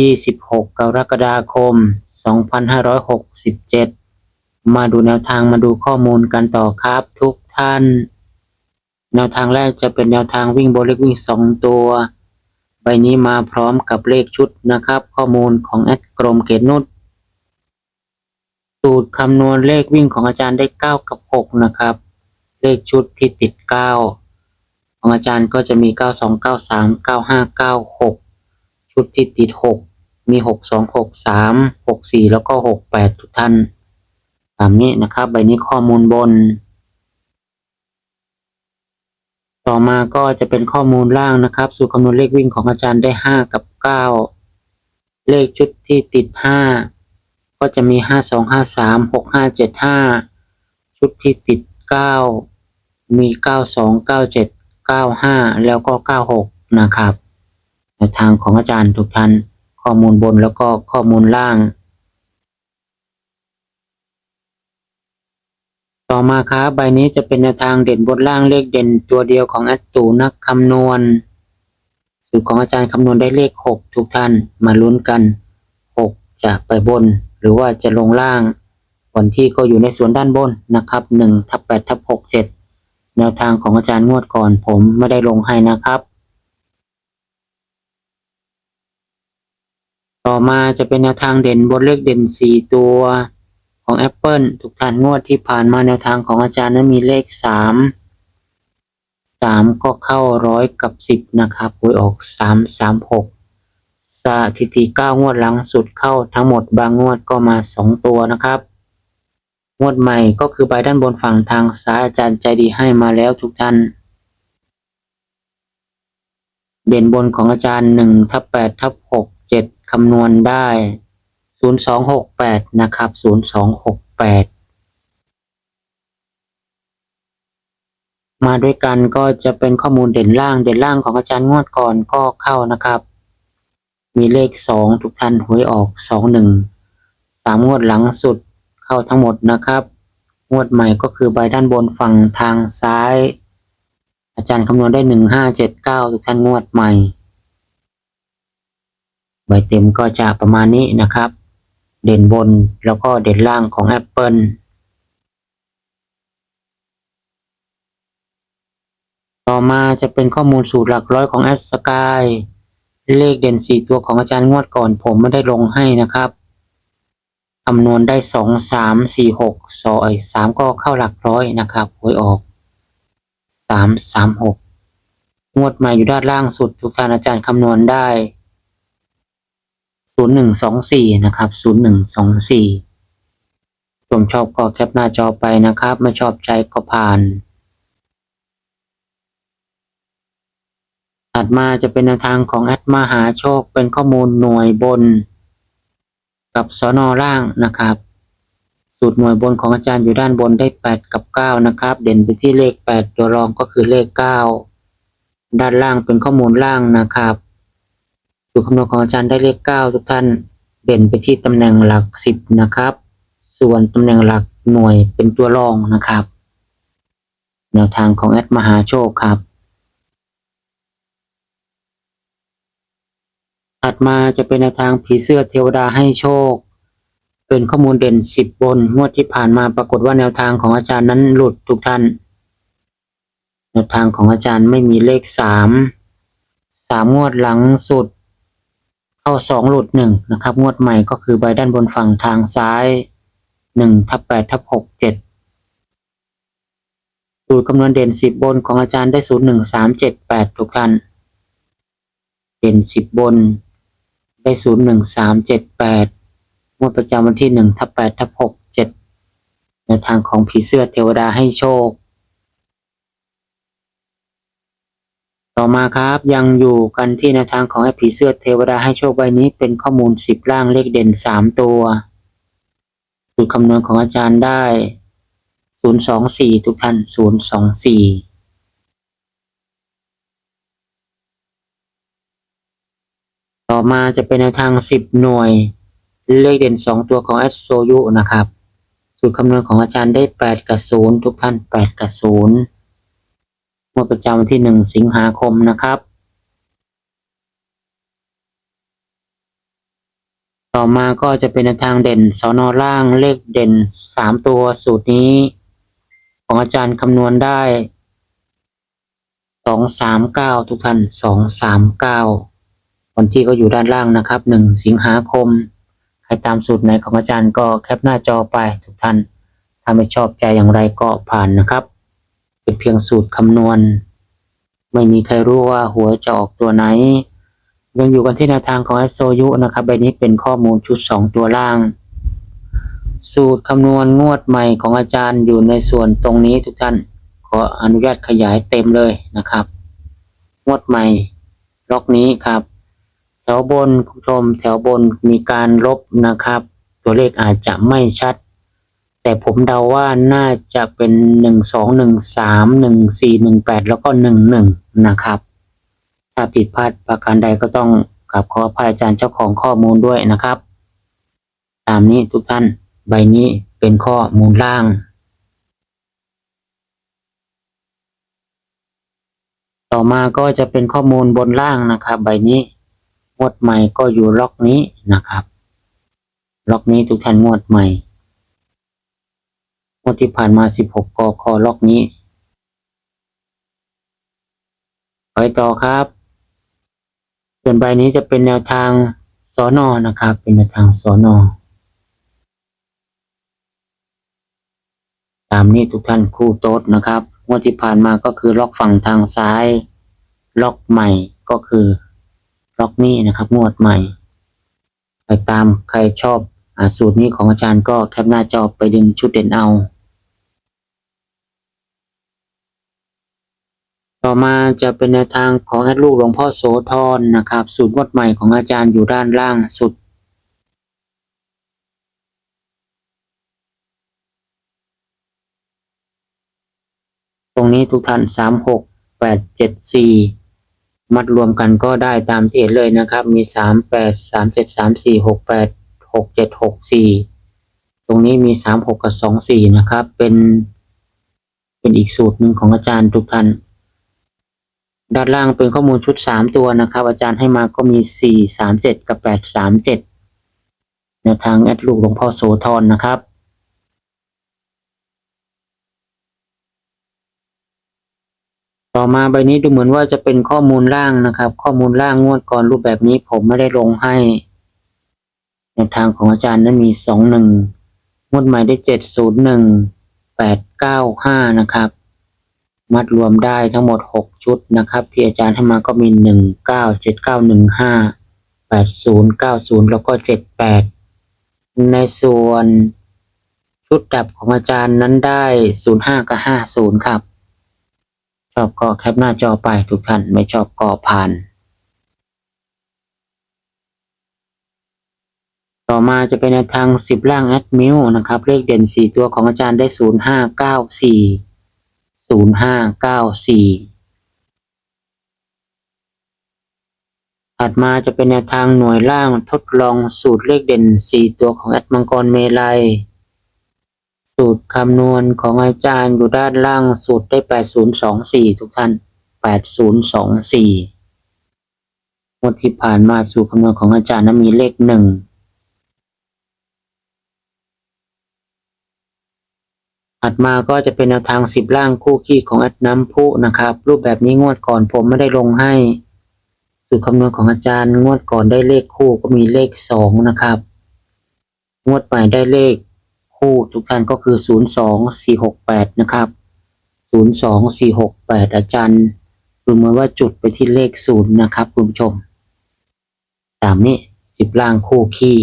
26 กรกฎาคม 2567 มาดูแนวทางมาดูข้อมูลกันต่อครับทุกท่าน แนวทางแรกจะเป็นแนวทางวิ่งโบเล็กวิ่ง 2 ตัว ใบนี้มาพร้อมกับเลขชุดนะครับ ข้อมูลของแอดกรมเกตนุชสูตรคำนวณเลขวิ่งของอาจารย์ได้ 9 กับ 6 นะครับ เลขชุดที่ติด 9 ของอาจารย์ก็จะมี 92 93 95 96 ชุดที่ติดหกมีหกสองหกสามหกสี่แล้วก็หกแปดทุกท่านตามนี้นะครับ ใบนี้ข้อมูลบน ต่อมาก็จะเป็นข้อมูลล่างนะครับ สูตรคำนวณเลขวิ่งของอาจารย์ได้ห้ากับเก้าเลขชุดที่ติดห้าก็จะมีห้าสองห้าสามหกห้าเจ็ดห้าชุดที่ติดเก้ามีเก้าสองเก้าเจ็ดเก้าห้าแล้วก็เก้าหกนะครับางของอาจารย์ทุกท่าน ข้อมูลบนแล้วก็ข้อมูลล่าง ต่อมาครับใบนี้จะเป็นแนวทางเด่นบนล่างเลขเด่นตัวเดียวของแอดตูนักคำนวณสูตรของอาจารย์คำนวณได้เลข 6 ทุกท่านมาลุ้นกัน 6 จะไปบน หรือว่าจะลงล่างวันที่ก็อยู่ในส่วนด้านบนนะครับ1ทับ8ทับ6 7 แนวทางของอาจารย์งวดก่อนผมไม่ได้ลงให้นะครับ ต่อมาจะเป็นแนวทางเด่นบนเลขเด่น 4 ตัวของ Apple ทุกท่านงวดที่ผ่านมาแนวทางของอาจารย์นั้นมีเลข 3 3 ก็เข้าร้อยกับ 10 นะครับหวยออก 3 3 6 สถิติ 9 งวดหลังสุดเข้าทั้งหมดบางงวดก็มา 2 ตัวนะครับ งวดใหม่ก็คือใบด้านบนฝั่งทางซ้ายอาจารย์ใจดีให้มาแล้วทุกท่านเด่นบนของอาจารย์1ทับ8ทับ6 คำนวณได้ 0268 นะครับ 0268 มาด้วยกันก็จะเป็นข้อมูลเด่นล่างเด่นล่างของอาจารย์งวดก่อนก็เข้านะครับ มีเลข 2 ทุกท่านหวยออก 21 3 งวดหลังสุดเข้าทั้งหมดนะครับงวดใหม่ก็คือใบด้านบนฝั่งทางซ้าย อาจารย์คำนวณได้ 1579 ทุกท่านงวดใหม่ บเต็มก็จะประมาณนี้นะครับ เด่นบนแล้วก็เด่นล่างของ Apple ต่อมาจะเป็นข้อมูลสูตรหลักร้อยของ a d s k y เลขเด่น 4 ตัวของอาจารย์งวดก่อนผมไม่ได้ลงให้นะครับคำนวณได้ 2 3 4 6ซอย3 ก็เข้าหลักร้อยนะครับหวยออก 3 3 6 งวดใหม่อยู่ด้านล่างสุดทุกท่านอาจารย์คำนวณได้ 0124นะครับ0124ชมชอบก็แคปหน้าจอไปนะครับ ไม่ชอบใจก็ผ่าน ถัดมาจะเป็นแนวทางของแอดมหาโชคเป็นข้อมูลหน่วยบน กับสอนอล่างนะครับ สูตรหน่วยบนของอาจารย์อยู่ด้านบนได้ 8 กับ 9 นะครับ เด่นไปที่เลข 8 ตัวรองก็คือเลข 9 ด้านล่างเป็นข้อมูลล่างนะครับ สูตรคำนวณของอาจารย์ได้เลข9ทุกท่านเด่นไปที่ตำแหน่งหลัก10นะครับ ส่วนตำแหน่งหลักหน่วยเป็นตัวรองนะครับ แนวทางของแอดมหาโชคครับ ถัดมาจะเป็นแนวทางผีเสื้อเทวดาให้โชค เป็นข้อมูลเด่น10บนงวดที่ผ่านมาปรากฏว่าแนวทางของอาจารย์นั้นหลุดทุกท่าน แนวทางของอาจารย์ไม่มีเลข3 3งวดหลังสุด เข้า2หลุด1นะครับ งวดใหม่ก็คือใบด้านบนฝั่งทางซ้าย1ทับ8ทับ6 7สูตรคำนวณเด่น10บนของอาจารย์ได้0 1 3 7 8ทุกท่าน เด่น10บน ได้ศูนย์หนึ่งสามเจ็ดแปดงวดประจำวันที่หนึ่งทับแปดทับหกเจ็ดในทางของผีเสื้อเทวดาให้โชค ต่อมาครับยังอยู่กันที่แนวทางของแอปผีเสื้อเทวดาให้โชคใบนี้เป็นข้อมูลสิบล่างเลขเด่นสามตัวสูตรคำนวณของอาจารย์ได้ศูนย์สองสี่ทุกท่านศูนย์สองสี่ต่อมาจะเป็นแนวทางสิบหน่วย เลขเด่นสองตัวของแอดโซยุนะครับ สูตรคำนวณของอาจารย์ได้แปดกับศูนย์ทุกท่านแปดกับศูนย์ งวดประจำวันที่หนึ่งสิงหาคมนะครับ ต่อมาก็จะเป็นแนวทางเด่นสอนอล่างเลขเด่นสามตัวสูตรนี้ ของอาจารย์คำนวณได้สองสามเก้าทุกท่านสองสามเก้าวันที่ก็อยู่ด้านล่างนะครับหนึ่งสิงหาคม ใครตามสูตรไหนของอาจารย์ก็แคปหน้าจอไปทุกท่าน ถ้าไม่ชอบใจอย่างไรก็ผ่านนะครับ เป็นเพียงสูตรคำนวณ ไม่มีใครรู้ว่าหัวจะออกตัวไหน ยังอยู่กันที่แนวทางของ s อ u นะครับใบนี้เป็นข้อมูลชุด 2 ตัวล่าง สูตรคำนวณงวดใหม่ของอาจารย์อยู่ในส่วนตรงนี้ทุกท่าน ขออนุญาตขยายเต็มเลยนะครับ งวดใหม่ล็อกนี้ครับ แถวบนคุณผู้ชมแถวบนมีการลบนะครับ ตัวเลขอาจจะไม่ชัด แต่ผมเดาว่าน่าจะเป็นหนึ่งสองหนึ่งสามหนึ่งสี่หนึ่งแปดแล้วก็หนึ่งหนึ่งนะครับ ถ้าผิดพลาดประการใดก็ต้องกราบขออภัยอาจารย์เจ้าของข้อมูลด้วยนะครับ ตามนี้ทุกท่านใบนี้เป็นข้อมูลล่าง ต่อมาก็จะเป็นข้อมูลบนล่างนะครับ ใบนี้งวดใหม่ก็อยู่ล็อกนี้นะครับ ล็อกนี้ทุกท่านงวดใหม่ งวดที่ผ่านมา 16 กคล็อกนี้ ไปต่อครับ ส่วนใบนี้จะเป็นแนวทางสอนอนะครับ เป็นแนวทางสอนอตามนี้ทุกท่านคู่โต๊ดนะครับงวดที่ผ่านมาก็คือล็อกฝั่งทางซ้าย ล็อกใหม่ก็คือ ล็อกนี้นะครับ งวดใหม่ไปตามใครชอบอสูตรนี้ของอาจารย์ก็แคปหน้าจอไปดึงชุดเด่นเอา ต่อมาจะเป็นแนวทางของแอดลูกหลวงพ่อโสธรนะครับ สูตรงวดใหม่ของอาจารย์อยู่ด้านล่างสุด ตรงนี้ทุกท่านสามหกแปดเจ็ดสี่มัดรวมกันก็ได้ตามที่เห็นเลยนะครับ มีสามแปดสามเจ็ดสามสี่หกแปดหกเจ็ดหกสี่ตรงนี้มีสามหกกับสองสี่นะครับ เป็น เป็นอีกสูตรหนึ่งของอาจารย์ทุกท่าน ด้านล่างเป็นข้อมูลชุดสามตัวนะครับ อาจารย์ให้มาก็มีสี่สามเจ็ดกับแปดสามเจ็ดแนวทางแอดลูกหลวงพ่อโสธรนะครับ ต่อมาใบนี้ดูเหมือนว่าจะเป็นข้อมูลล่างนะครับ ข้อมูลล่างงวดก่อนรูปแบบนี้ผมไม่ได้ลงให้แนวทางของอาจารย์นั้นมีสองหนึ่งงวดใหม่ได้เจ็ดศูนย์หนึ่งแปดเก้าห้านะครับ มัดรวมได้ทั้งหมดหกชุดนะครับ ที่อาจารย์ให้มาก็มีหนึ่งเก้าเจ็ดเก้าหนึ่งห้าแปดศูนย์เก้าศูนย์แล้วก็เจ็ดแปดในส่วนชุดดับของอาจารย์นั้นได้ศูนย์ห้ากับห้าศูนย์ครับ ชอบก็แคปหน้าจอไปทุกท่าน ไม่ชอบก็ผ่าน ต่อมาจะเป็นทางสิบล่างแอดมิวนะครับ เลขเด่นสี่ตัวของอาจารย์ได้ศูนย์ห้าเก้าสี่ ศูนย์ถัดมาจะเป็นแนวทางหน่วยล่างทดลองสูตรเลขเด่น 4 ตัวของแอดมังกรเมลัย สูตรคำนวณของอาจารย์อยู่ด้านล่างสูตรได้ 8024 ทุกท่าน 8024งวดที่ผ่านมาสูตรคำนวณของอาจารย์นั้นมีเลข 1 อัดมาก็จะเป็นแนวทางสิบล่างคู่ขี้ของอัดน้ำพุนะครับ รูปแบบนี้งวดก่อนผมไม่ได้ลงให้สูตรคำนวณของอาจารย์ งวดก่อนได้เลขคู่ก็มีเลขสองนะครับ งวดใหม่ได้เลขคู่ทุกท่านก็คือศูนย์สองสี่หกแปดนะครับศูนย์สองสี่หกแปดอาจารย์รู้ไหมว่าจุดไปที่เลขศูนย์นะครับคุณผู้ชม ตามนี้สิบล่างคู่ขี้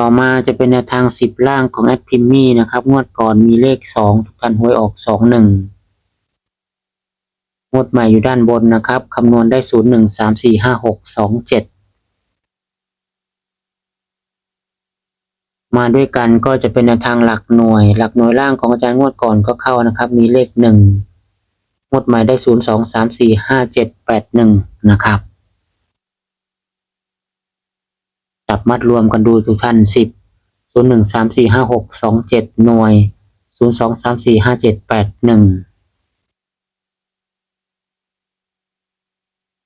ต่อมาจะเป็นแนวทางสิบล่างของแอดพิมมี่นะครับ งวดก่อนมีเลขสองทุกท่านหวยออกสองหนึ่งงวดใหม่อยู่ด้านบนนะครับคำนวณได้ศูนย์หนึ่งสามสี่ห้าหกสองเจ็ดมาด้วยกันก็จะเป็นแนวทางหลักหน่วย หลักหน่วยล่างของอาจารย์งวดก่อนก็เข้านะครับ มีเลขหนึ่งงวดใหม่ได้ศูนย์สองสามสี่ห้าเจ็ดแปดหนึ่งนะครับ จับมัดรวมกันดูทุกท่านสิบศูนย์หนึ่งสามสี่ห้าหกสองเจ็ดหน่วยศูนย์สองสามสี่ห้าเจ็ดแปดหนึ่ง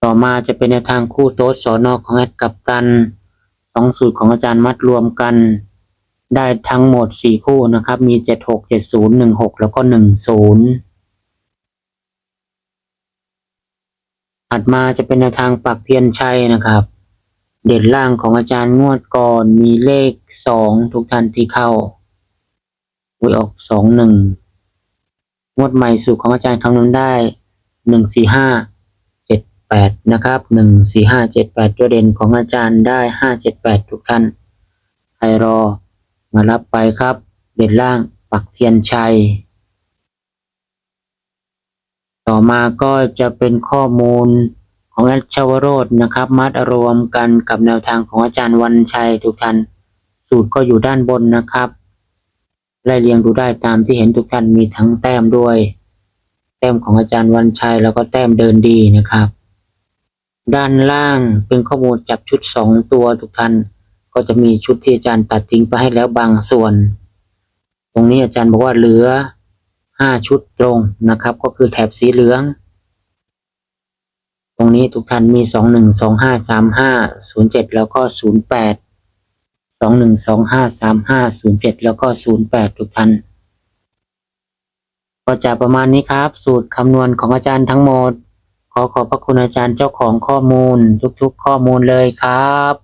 ต่อมาจะเป็นแนวทางคู่โต๊ดสอนอกของแอดกับตันสองสูตรของอาจารย์มัดรวมกัน ได้ทั้งหมดสี่คู่นะครับ มีเจ็ดหกเจ็ดศูนย์หนึ่งหกแล้วก็หนึ่งศูนย์ถัดมาจะเป็นแนวทางปักเทียนชัยนะครับ เด่นล่างของอาจารย์งวดก่อนมีเลขสองทุกท่านที่เข้าหวยออกสองหนึ่งงวดใหม่สูตรของอาจารย์คำนวณได้หนึ่งสี่ห้าเจ็ดแปดนะครับหนึ่งสี่ห้าเจ็ดแปดตัวเด่นของอาจารย์ได้ห้าเจ็ดแปดทุกท่านใครรอมารับไปครับ เด่นล่างปักเทียนชัย ต่อมาก็จะเป็นข้อมูล ของอาชาวโรจน์นะครับ มัดรวมกันกับแนวทางของอาจารย์วันชัยทุกท่านสูตรก็อยู่ด้านบนนะครับไล่เรียงดูได้ตามที่เห็นทุกท่านมีทั้งแต้มด้วย แต้มของอาจารย์วันชัยแล้วก็แต้มเดินดีนะครับ ด้านล่างเป็นข้อมูลจับชุดสองตัวทุกท่านก็จะมีชุดที่อาจารย์ตัดทิ้งไปให้แล้วบางส่วน ตรงนี้อาจารย์บอกว่าเหลือห้าชุดตรงนะครับ ก็คือแถบสีเหลือง ตรงนี้ทุกท่านมีสองหนึ่งสองห้าสามห้าศูนย์เจ็ดแล้วก็ศูนย์แปดสองหนึ่งสองห้าสามห้าศูนย์เจ็ดแล้วก็ศูนย์แปดทุกท่าน ก็จะประมาณนี้ครับ สูตรคำนวณของอาจารย์ทั้งหมด ขอขอบพระคุณอาจารย์เจ้าของข้อมูลทุกๆ ข้อมูลเลยครับ